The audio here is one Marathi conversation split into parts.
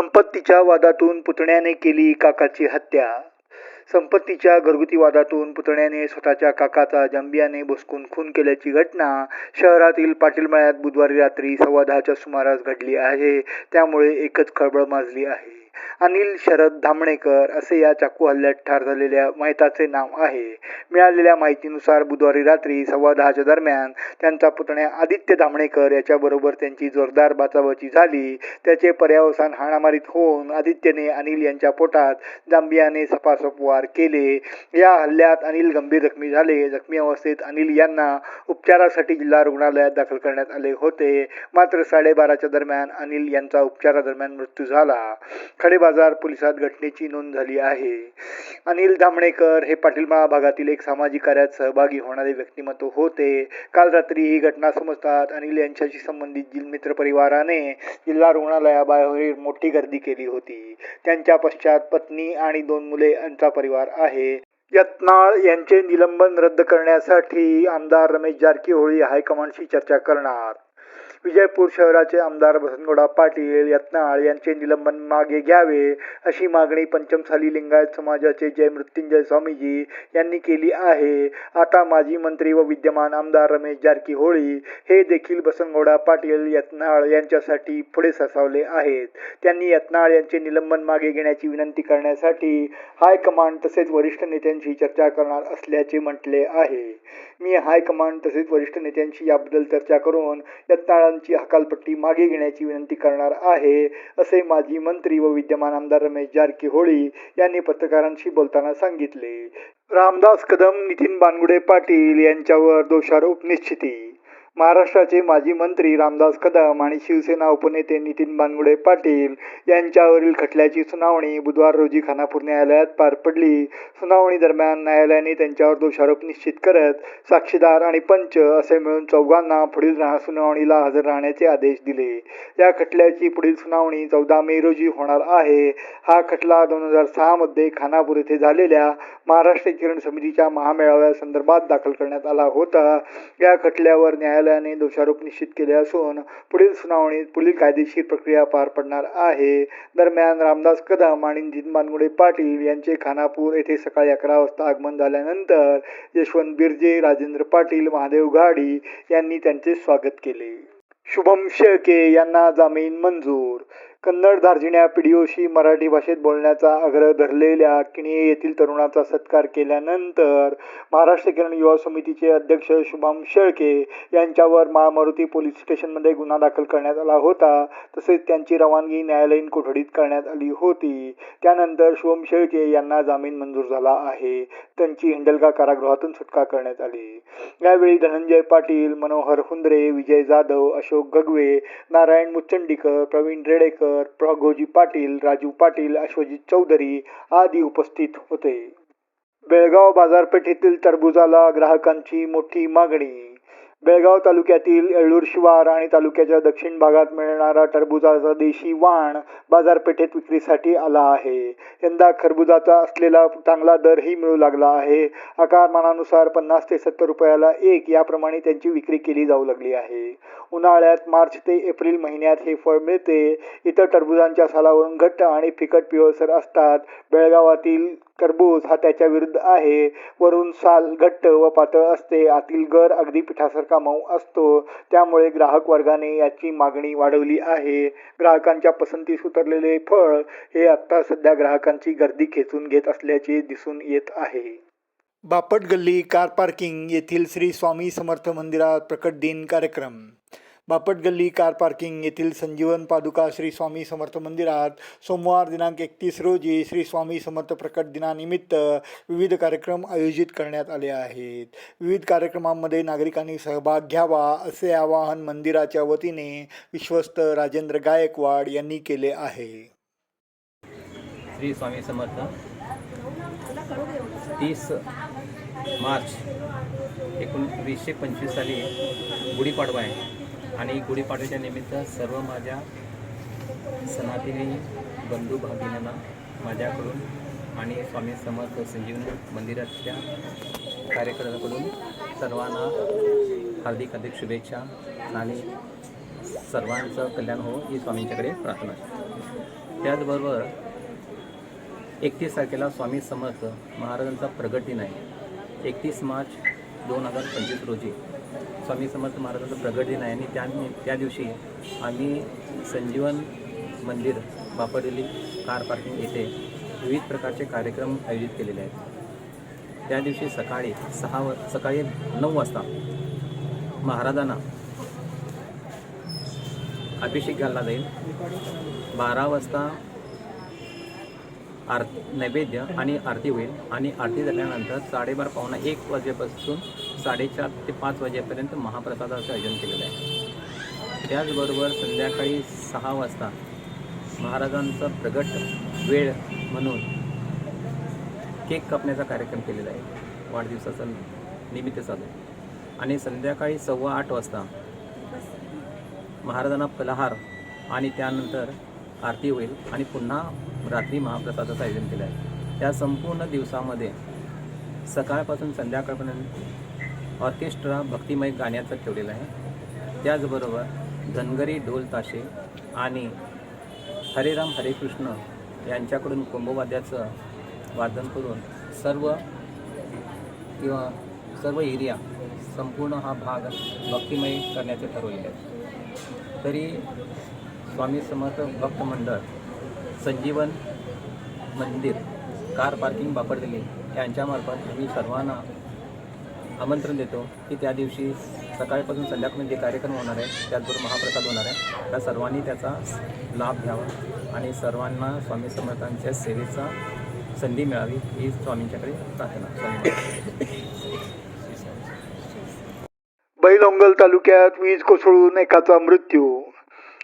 संपत्तीच्या वादातून पुतण्याने केली काकाची हत्या. संपत्तीच्या घरगुती वादातून पुतण्याने स्वतःच्या काकाचा जांबियाने बसकून खून केल्याची घटना शहरातील पाटील मळ्यात बुधवारी रात्री सव्वा दहाच्या सुमारास घडली आहे. त्यामुळे एकच खळबळ माजली आहे. अनिल शरद धामणेकर असे या चाकू हल्ल्यात ठार झालेल्या माहिताचे नाव आहे. मिळालेल्या माहितीनुसार बुधवारी रात्री सव्वा दहाच्या दरम्यान त्यांचा पुतण्या आदित्य धामणेकर याच्याबरोबर त्यांची जोरदार बाचाबाची झाली. त्याचे पर्यावसान हाणामारीत होऊन आदित्यने अनिल यांच्या पोटात जांबियाने सपासप वार केले. या हल्ल्यात अनिल गंभीर जखमी झाले. जखमी अवस्थेत अनिल यांना उपचारासाठी जिल्हा रुग्णालयात दाखल करण्यात आले होते. मात्र साडेबाराच्या दरम्यान अनिल यांचा उपचारादरम्यान मृत्यू झाला. खडेबाजार पोलिसात घटनेची नोंद झाली आहे. अनिल धामणेकर हे पाटीलमाळा भागातील एक सामाजिक कार्यात सहभागी होणारे व्यक्तिमत्व होते. काल रात्री ही घटना समजतात अनिल यांच्याशी संबंधित मित्र परिवाराने जिल्हा रुग्णालयाबाहेर मोठी गर्दी केली होती. त्यांच्या पश्चात पत्नी आणि दोन मुले यांचा परिवार आहे. यत्नाळ यांचे निलंबन रद्द करण्यासाठी आमदार रमेश जारकीहोळी हायकमांडशी चर्चा करणार. विजयपूर शहराचे आमदार वसंतगोडा पाटील यत्नाळ यांचे निलंबन मागे घ्यावे अशी मागणी पंचमसाली लिंगायत समाजाचे जय मृत्युंजय स्वामीजी यांनी केली आहे. आता माजी मंत्री व विद्यमान आमदार रमेश जारकीहोळी हे देखील बसनगौडा पाटील यत्नाळ यांच्यासाठी पुढे ससावले आहेत. त्यांनी यत्नाळ यांचे निलंबन मागे घेण्याची विनंती करण्यासाठी हायकमांड तसेच वरिष्ठ नेत्यांशी चर्चा करणार असल्याचे म्हटले आहे. मी हायकमांड तसेच वरिष्ठ नेत्यांशी याबद्दल चर्चा करून यत्नाळ यत्नाळांची हकालपट्टी मागे घेण्याची विनंती करणार आहे असे माजी मंत्री व विद्यमान आमदार रमेश जारकीहोळी यांनी पत्रकारांशी बोलताना सांगितले. रामदास कदम नितीन बानगुडे पाटील यांच्यावर दोषारोप निश्चिती महाराष्ट्राचे माजी मंत्री रामदास कदम आणि शिवसेना उपनेते नितीन बानगुडे पाटील यांच्यावरील खटल्याची सुनावणी बुधवार रोजी खानापूर न्यायालयात पार पडली. सुनावणी दरम्यान न्यायालयाने त्यांच्यावर दोषारोप निश्चित करत साक्षीदार आणि पंच असे मिळून चौघांना पुढील सुनावणीला हजर राहण्याचे आदेश दिले. या खटल्याची पुढील सुनावणी चौदा मे रोजी होणार आहे. हा खटला दोन हजार सहामध्ये खानापूर येथे झालेल्या महाराष्ट्र किरण समितीच्या महामेळाव्यासंदर्भात दाखल करण्यात आला होता. या खटल्यावर न्यायालयाने दोषारोप निश्चित केले असून पुढील सुनावणीत पुढील कायदेशीर प्रक्रिया पार पडणार आहे. दरम्यान रामदास कदम आणि नितीन मानगुडे पाटील यांचे खानापूर येथे सकाळी अकरा वाजता आगमन झाल्यानंतर यशवंत बिर्जे राजेंद्र पाटील महादेव गाडी यांनी त्यांचे स्वागत केले. शुभम शेळके यांना जामीन मंजूर. कन्नड दार्जिण्या पीडीओशी मराठी भाषेत बोलण्याचा आग्रह धरलेल्या किणिये येथील तरुणाचा सत्कार केल्यानंतर महाराष्ट्र किरण युवा समितीचे अध्यक्ष शुभम शेळके यांच्यावर माळमारुती पोलीस स्टेशनमध्ये गुन्हा दाखल करण्यात आला होता. तसेच त्यांची रवानगी न्यायालयीन कोठडीत करण्यात आली होती. त्यानंतर शुभम शेळके यांना जामीन मंजूर झाला आहे. त्यांची हिंडलगा कारागृहातून सुटका करण्यात आली. यावेळी धनंजय पाटील मनोहर हुंद्रे विजय जाधव अशोक गगवे नारायण मुचंडीकर प्रवीण रेडेकर आंबेडकर प्रगोजी पाटील राजू पाटील अश्वजित चौधरी आदी उपस्थित होते. बेळगाव बाजारपेठेतील टरबूजाला ग्राहकांची मोठी मागणी बेळगाव तालुक्यातील येळूर शिवार आणि तालुक्याच्या दक्षिण भागात मिळणारा टरबूजाचा देशी वाण बाजारपेठेत विक्रीसाठी आला आहे. यंदा खरबुजाचा असलेला चांगला दरही मिळू लागला आहे. आकारमानानुसार पन्नास ते सत्तर रुपयाला एक याप्रमाणे त्यांची विक्री केली जाऊ लागली आहे. उन्हाळ्यात मार्च ते एप्रिल महिन्यात हे फळ मिळते. इतर टरबुजांच्या सालावरून घट्ट आणि फिकट पिवळसर असतात. बेळगावातील टरबूज हा त्याच्या विरुद्ध आहे. वरून साल घट्ट व पातळ असते. आतील गर अगदी पिठासारखा मऊ असतो. त्यामुळे ग्राहक वर्गाने याची मागणी वाढवली आहे. ग्राहकांच्या पसंतीस उतरलेले फळ हे आत्ता सध्या ग्राहकांची गर्दी खेचून घेत असल्याचे दिसून येत आहे. बापट गल्ली कार पार्किंग येथील श्री स्वामी समर्थ मंदिरात प्रकट दिन कार्यक्रम. बापट गल्ली कार पार्किंग येथील संजीवन पादुका श्री स्वामी समर्थ मंदिरात सोमवार दिनांक एकतीस रोजी श्री स्वामी समर्थ प्रकट दिनानिमित्त विविध कार्यक्रम आयोजित करण्यात आले आहेत. विविध कार्यक्रमांमध्ये नागरिकांनी सहभाग घ्यावा असे आवाहन मंदिराच्या वतीने विश्वस्त राजेंद्र गायकवाड यांनी केले आहे. श्री स्वामी समर्थ तीस मार्च एकोणवीसशे पंचवीस साली गुढीपाडवा आहे. आणि गुढीपाडव्याच्या निमित्त सर्व माझ्या सनातनी बंधू भगिनींना माझ्याकडून आणि स्वामी समर्थ संजीवनी मंदिरातल्या कार्यक्रमाकडून सर्वांना हार्दिक हार्दिक शुभेच्छा आणि सर्वांचं कल्याण हो ही स्वामींच्याकडे प्रार्थना. त्याचबरोबर एकतीस तारखेला स्वामी समर्थ महाराजांचा प्रगट दिन आहे एकतीस मार्च दोन हजार पंचवीस रोजी स्वामी समर्थ महाराजाचं प्रगट दिन आहे आणि त्या त्या दिवशी आम्ही संजीवन मंदिर वापरलेली कार पार्किंग येथे विविध प्रकारचे कार्यक्रम आयोजित केलेले आहेत. त्या दिवशी सकाळी सहा व सकाळी नऊ वाजता महाराजांना अभिषेक घालला जाईल. बारा वाजता आर नैवेद्य आणि आरती होईल. आणि आरती झाल्यानंतर साडेबारा पावणा एक वाजेपासून साडेचार ते पाच वाजेपर्यंत महाप्रसादाचं आयोजन केलेलं आहे. त्याचबरोबर संध्याकाळी सहा वाजता महाराजांचा प्रगट वेळ म्हणून केक कापण्याचा कार्यक्रम केलेला आहे. वाढदिवसाचा निमित्त साधून. आणि संध्याकाळी सव्वा आठ वाजता महाराजांना फलहार आणि त्यानंतर आरती होईल. आणि पुन्हा रात्री महाप्रसादाचं आयोजन केलं आहे. त्या संपूर्ण दिवसामध्ये सकाळपासून संध्याकाळपर्यंत ऑर्केस्ट्रा भक्तिमय गाण्याचं ठेवलेलं आहे. त्याचबरोबर धनगरी ढोल ताशे आणि हरेराम हरे कृष्ण यांच्याकडून कुंभवाद्याचं वादन करून सर्व किंवा सर्व एरिया संपूर्ण हा भाग भक्तिमय करण्याचे ठरवलेले आहे तरी स्वामी समर्थ भक्त मंडळ संजीवन मंदिर कार पार्किंग वापरलेली यांच्यामार्फत मी सर्वांना आमंत्रण देतो की त्या दिवशी सकाळपासून संध्याकाळी जे कार्यक्रम होणार आहे त्याचबरोबर महाप्रसाद होणार आहे त्या सर्वांनी त्याचा लाभ घ्यावा आणि सर्वांना स्वामी समर्थांच्या सेवेचा संधी मिळावी ही स्वामींच्याकडे प्रार्थना. बैलोंगल तालुक्यात वीज कोसळून एकाचा मृत्यू.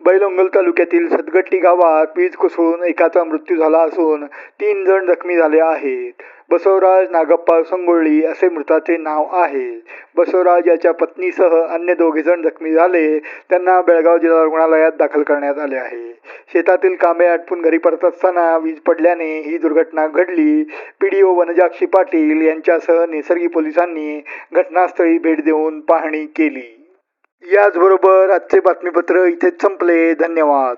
बैलोंगल तालुक्यातील सदगट्टी गावात वीज कोसळून एकाचा मृत्यू झाला असून तीन जण जखमी झाले आहेत. बसवराज नागप्पा संगोळी असे मृताचे नाव आहे. बसवराज याच्या पत्नीसह अन्य दोघे जण जखमी झाले. त्यांना बेळगाव जिल्हा रुग्णालयात दाखल करण्यात आले आहे. शेतातील कामे आटपून घरी परत असताना वीज पडल्याने ही दुर्घटना घडली. P D O Vanajakshi Patil यांच्यासह निसर्गी पोलिसांनी घटनास्थळी भेट देऊन पाहणी केली. याचबरोबर आजचे बातमीपत्र इथेच संपले. धन्यवाद.